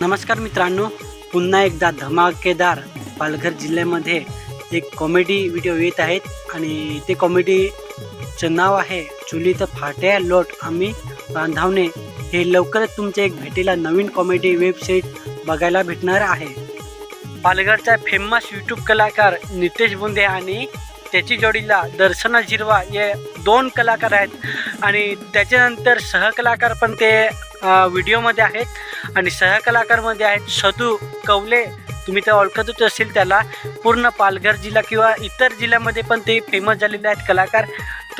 नमस्कार मित्रांनो पुन्हा एकदा धमाकेदार पालघर जिल्ह्यामध्ये एक कॉमेडी व्हिडिओ येत आहेत आणि ते कॉमेडीचं नाव आहे चुलीत फाट्या लोट आम्ही बांधावणे. हे लवकरच तुमच्या एक भेटीला नवीन कॉमेडी वेबसाईट बघायला भेटणार आहे. पालघरचा फेमस यूट्यूब कलाकार नितेश बुंदे आणि त्याची जोडीला दर्शना झिरवा हे दोन कलाकार आहेत. आणि त्याच्यानंतर सहकलाकार पण ते व्हिडिओमध्ये आहेत. आणि सहकलाकारमध्ये आहेत सदू कवले तुम्ही त्या ओळखतच असेल त्याला. पूर्ण पालघर जिल्हा किंवा इतर जिल्ह्यामध्ये पण ते फेमस झालेले आहेत कलाकार.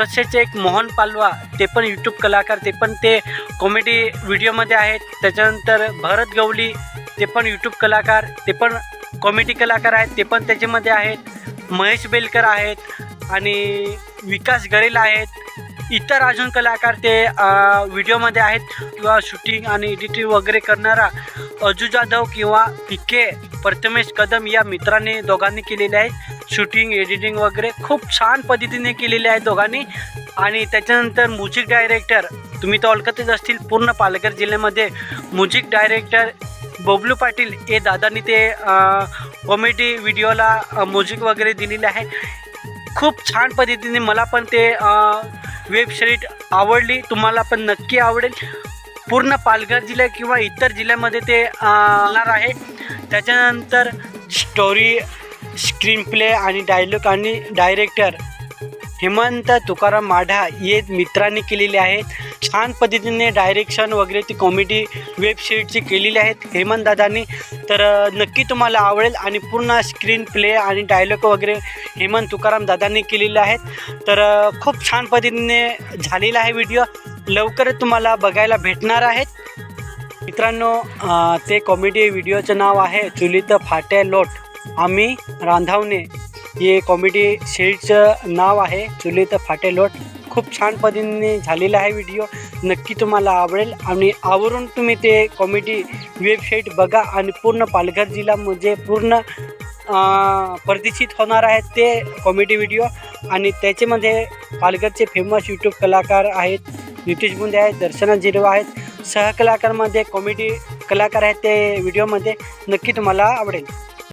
तसेच एक मोहन पालवा ते पण यूट्यूब कलाकार ते पण ते कॉमेडी व्हिडिओमध्ये आहेत. त्याच्यानंतर भरत गवली ते पण यूट्यूब कलाकार ते पण कॉमेडी कलाकार आहेत ते पण त्याच्यामध्ये आहेत. महेश बेलकर आहेत आणि विकास गरेल आहेत. इतर अजून कलाकार ते व्हिडिओमध्ये आहेत किंवा शूटिंग आणि एडिटिंग वगैरे करणारा अजू जाधव किंवा पिके के प्रथमेश कदम या मित्राने दोघांनी केलेले आहे शूटिंग एडिटिंग वगैरे खूप छान पद्धतीने केलेले आहे दोघांनी. आणि त्याच्यानंतर म्युझिक डायरेक्टर तुम्ही तर ओळखतच असतील पूर्ण पालघर जिल्ह्यामध्ये म्युझिक डायरेक्टर बबलू पाटील हे दादांनी ते कॉमेडी व्हिडिओला म्युझिक वगैरे दिलेले आहे खूप छान पद्धतीने मला पण ते वेबसाईट आवडली तुम्हाला पण नक्की आवडेल. पूर्ण पालघर जिल्हा किंवा इतर जिल्ह्यामध्ये ते येणार आहे. त्याच्यानंतर स्टोरी स्क्रीन प्ले आणि डायलॉग आणि डायरेक्टर हेमंत तुकाराम माढा हे मित्रांनी केलेले आहेत. छान पद्धतीने डायरेक्शन वगैरे ती कॉमेडी वेबसिरीजची केलेली आहेत. हेमंत दादांनी. तर नक्की तुम्हाला आवडेल आणि पूर्ण स्क्रीन प्ले आणि डायलॉग वगैरे हेमंत तुकाराम दादांनी केलेले आहेत. तर खूप छान पद्धतीने झालेला आहे व्हिडिओ लवकरच तुम्हाला बघायला भेटणार आहेत. मित्रांनो ते कॉमेडी व्हिडिओचं नाव आहे चुलीत फाट्या लोट. आम्ही रांधावणे. हे कॉमेडी शेडचं नाव आहे चुलीत फाटेलोट खूप छान पद्धतीने झालेला आहे व्हिडिओ नक्की तुम्हाला आवडेल आणि आवरून तुम्ही ते कॉमेडी वेबसाईट बघा आणि पूर्ण पालघर जिल्हा म्हणजे पूर्ण प्रदर्शित होणार आहेत ते कॉमेडी व्हिडिओ आणि त्याच्यामध्ये पालघरचे फेमस यूट्यूब कलाकार आहेत नितीश बुंदे आहेत दर्शना झिरो आहेत. सहकलाकारमध्ये कॉमेडी कलाकार आहेत ते व्हिडिओमध्ये नक्की तुम्हाला आवडेल.